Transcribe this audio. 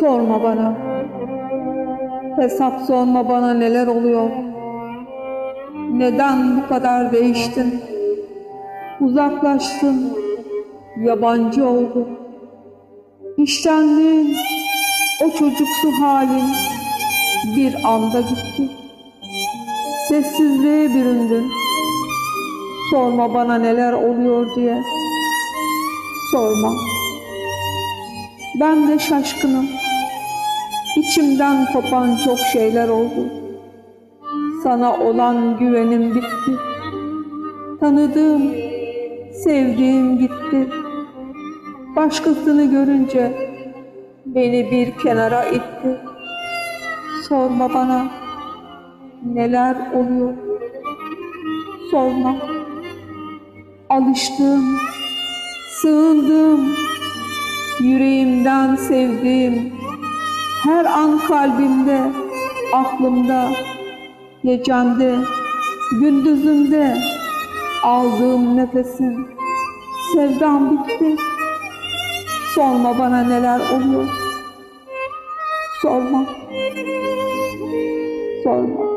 Sorma bana. Hesap sorma bana neler oluyor. Neden bu kadar değiştin? Uzaklaştın. Yabancı oldun. İştenliğin, o çocuksu halin bir anda gitti. Sessizliğe büründün. Sorma bana neler oluyor diye. Sorma. Ben de şaşkınım. İçimden kopan çok şeyler oldu. Sana olan güvenim bitti. Tanıdığım, sevdiğim gitti. Başkasını görünce beni bir kenara itti. Sorma bana neler oluyor. Sorma. Alıştığım, sığındığım, yüreğimden sevdiğim, her an kalbimde, aklımda, gecemde, gündüzümde aldığım nefesim, sevdam bitti. Sorma bana neler oluyor. Sorma. Sorma.